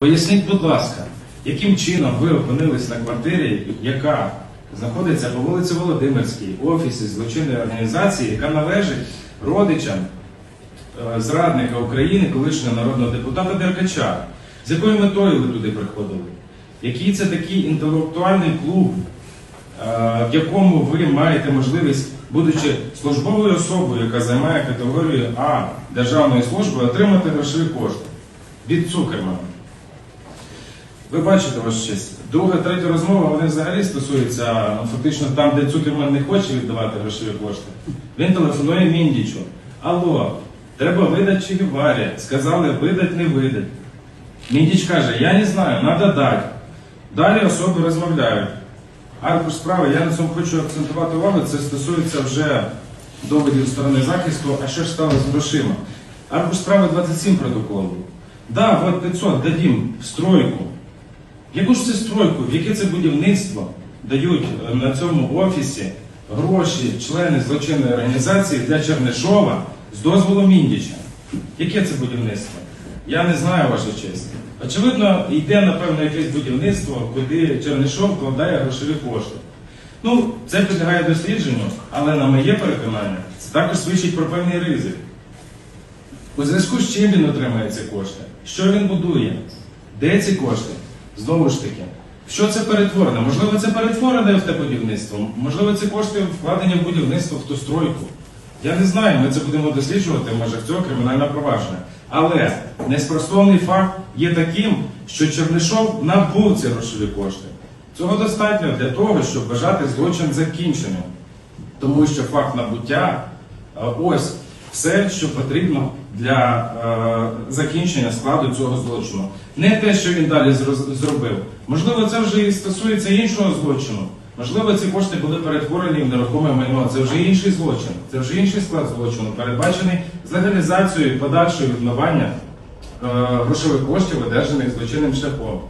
Поясніть, будь ласка, яким чином ви опинились на квартирі, яка знаходиться по вулиці Володимирській, офісі злочинної організації, яка належить родичам е, зрадника України, колишнього народного депутата Деркача. З якою метою ви туди приходили? Який це такий інтелектуальний клуб, е, в якому ви маєте можливість, будучи службовою особою, яка займає категорію А державної служби, отримати грошові кошти від Цукермана? Ви бачите, ваша честь. Друга, третя розмова, вони взагалі стосуються ну, фактично там, де Цукерман не хоче віддавати грошові кошти. Він телефонує Міндічу. Алло, треба видати чи Геварі. Сказали, видать, не видать. Міндіч каже, я не знаю, треба дати. Далі особи розмовляють. Аркуш справи, я на цьому хочу акцентувати увагу, це стосується вже доводів сторони захисту, а що ж стало з грошима? Аркуш справи 27 протоколу. Да, от 500 дадім стройку. Яку ж це стройку, в яке це будівництво дають е, на цьому офісі гроші члени злочинної організації для Чернишова з дозволу Міндіча? Яке це будівництво? Я не знаю, ваша честь. Очевидно, йде, напевно, якесь будівництво, куди Чернишов вкладає грошові кошти. Ну, це підлягає дослідженню, але на моє переконання, це також свідчить про певний ризик. У зв'язку з чим він отримає ці кошти? Що він будує? Де ці кошти? Знову ж таки, що це перетворене? Можливо, це перетворене в те будівництво, можливо, це кошти вкладення в будівництво в ту стройку. Я не знаю, ми це будемо досліджувати в межах цього кримінального провадження. Але неспростовний факт є таким, що Чернишов набув ці грошові кошти. Цього достатньо для того, щоб вважати злочин закінченим. Тому що факт набуття е, ось все, що потрібно для е, закінчення складу цього злочину. Не те, що він далі зробив. Можливо, це вже і стосується іншого злочину. Можливо, ці кошти були перетворені в нерухоме майно. Це вже інший злочин, це вже інший склад злочину, передбачений з легалізацією і подальшою відмивання е, грошових коштів, одержаних злочинним шляхом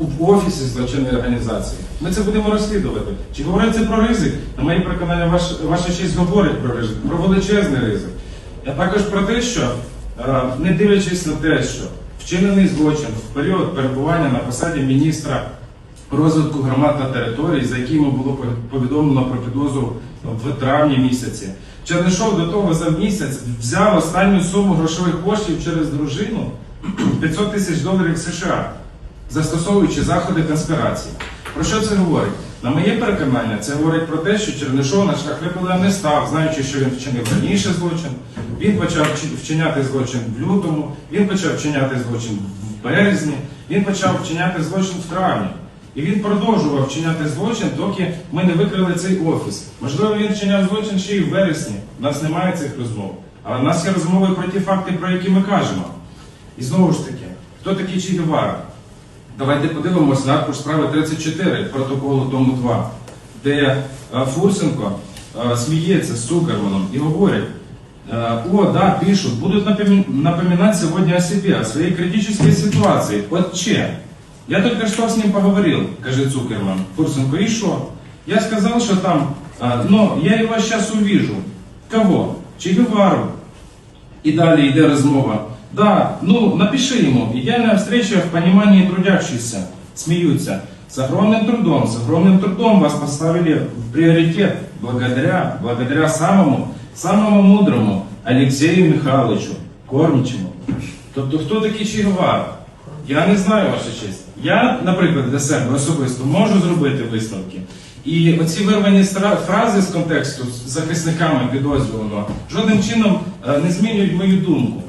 у офісі злочинної організації. Ми це будемо розслідувати. Чи говорить це про ризик? На моє переконання, ваш, ваша честь говорить про ризик, про величезний ризик. А також про те, що е, не дивлячись на те, що вчинений злочин в період перебування на посаді міністра розвитку громад та територій, за яким було повідомлено про підозру в травні місяці. Чернишов до того за місяць взяв останню суму грошових коштів через дружину 500 тисяч доларів США застосовуючи заходи конспірації. Про що це говорить? На моє переконання, це говорить про те, що Чернишов на шлях випадку не став, знаючи, що він вчинив раніше злочин. Він почав вчиняти злочин в лютому, він почав вчиняти злочин в березні, він почав вчиняти злочин в травні. І він продовжував вчиняти злочин, доки ми не викрили цей офіс. Можливо, він вчиняв злочин ще й в вересні. У нас немає цих розмов. Але в нас є розмови про ті факти, про які ми кажемо. І знову ж таки, хто такий Чі Гевара? Давайте подивимося на аркуш справи 34 протоколу тому 2, де е, Фурсенко е, сміється з Цукерманом і говорить, е, о, да, пишут, будут напоми- напоминать сегодня о себе, о своей критической ситуации. Вот че? Я только что с ним поговорил, каже Цукерман. Фурсенко, и что? Я сказал, что там, но я его сейчас увижу. Кого? Че Гевару. І далі йде розмова. Да, ну напиши ему. Идеальная встреча в понимании трудящихся. Смеются. С огромным трудом, с огромным трудом вас поставили в приоритет благодаря, благодаря самому, самому мудрому Алексею Михайловичу Кормічому. Тобто, хто такий Че Я не знаю, ваша честь. Я, наприклад, для себе особисто можу зробити висновки. І оці вирвані фрази з контексту з захисниками підозрюваного жодним чином е, не змінюють мою думку.